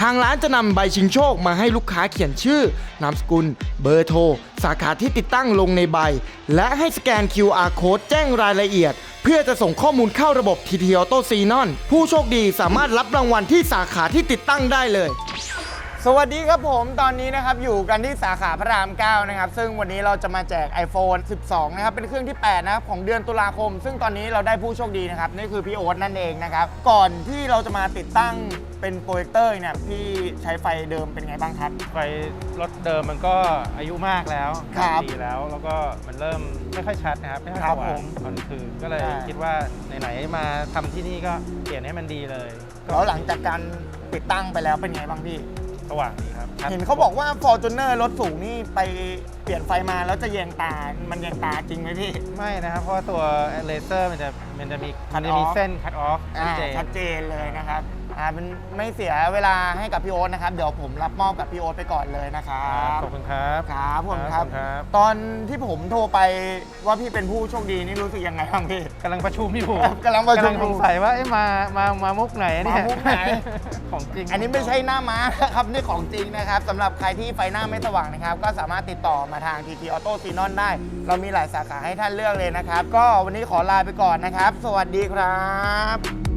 ทางร้านจะนำใบชิงโชคมาให้ลูกค้าเขียนชื่อ นามสกุล เบอร์โทร สาขาที่ติดตั้งลงในใบ และให้สแกน QR code แจ้งรายละเอียด เพื่อจะส่งข้อมูลเข้าระบบทีเทียโตซีนอนผู้โชคดีสามารถรับรางวัลที่สาขาที่ติดตั้งได้เลย สวัสดีครับผมตอนนี้นะครับอยู่กันที่สาขาพระราม 9 นะครับ ซึ่งวันนี้เราจะมาแจก iPhone 12 นะครับ เป็นเครื่องที่ 8 นะครับ ของเดือนตุลาคม ซึ่งตอนนี้เราได้ผู้โชคดีนะครับ นี่คือพี่โอ๊ตนั่นเองนะครับ ก่อนที่เราจะมาติดตั้งเป็นโปรเจคเตอร์เนี่ยพี่ใช้ไฟเดิมเป็นไงบ้างครับ ไฟรถเดิมมันก็อายุมากแล้วครับปีแล้ว แล้วก็มันเริ่มไม่ค่อยชัดนะครับ ไม่ค่อยครัสบว่าผงมตอนกลางคืนก็เลยใช่คิดว่าไหนๆมาทำที่นี่ก็เปลี่ยนให้มันดีเลยก็แล้วหลังจากการติดตั้งไปแล้วเป็นไงบ้างพี่ สว่างดีครับชัดเห็นเขาบอกว่า Fortuner รถสูงนี่ไปเปลี่ยนไฟมาแล้วจะแยงตา มันแยงตาจริงไหมพี่ ไม่นะครับ เพราะว่าตัวเลเซอร์มันจะ มันจะมี Cut มันจะมี off เส้นคั t ออฟชัดอ่าเจนชัดเจนเลยนะครับอ่าเป็นไม่เสียเวลาให้กับพี่โอ๊ตนะครับ เดี๋ยวผมรับมอบกับพี่โอ๊ตไปก่อนเลยนะครัครับบขอบคุณครับครับผมครับ ขอณครับตอนที่ผมโทรไปว่าพี่เป็นผู้โชคดีนี่รู้สึกยังไงบ้างพี่ กำลังประชุมอยู่กำลังประชุมสงสัยว่าเอ๊ะมามามามุกไหนเนี่ยมามุกไหน ของจริง อันนี้ไม่ใช่หน้าม้านะครับ นี่ของจริงนะครับสำหรับใครที่ไฟหน้าไม่สว่างนะครับ ก็สามารถติดต่อมาทาง TT Auto c n o n ได้ เรามีหลายสาขาให้ท่านเลือกเลยนะครับ ก็วันนี้ขอลาไปก่อนนะครับสวัสดีครับ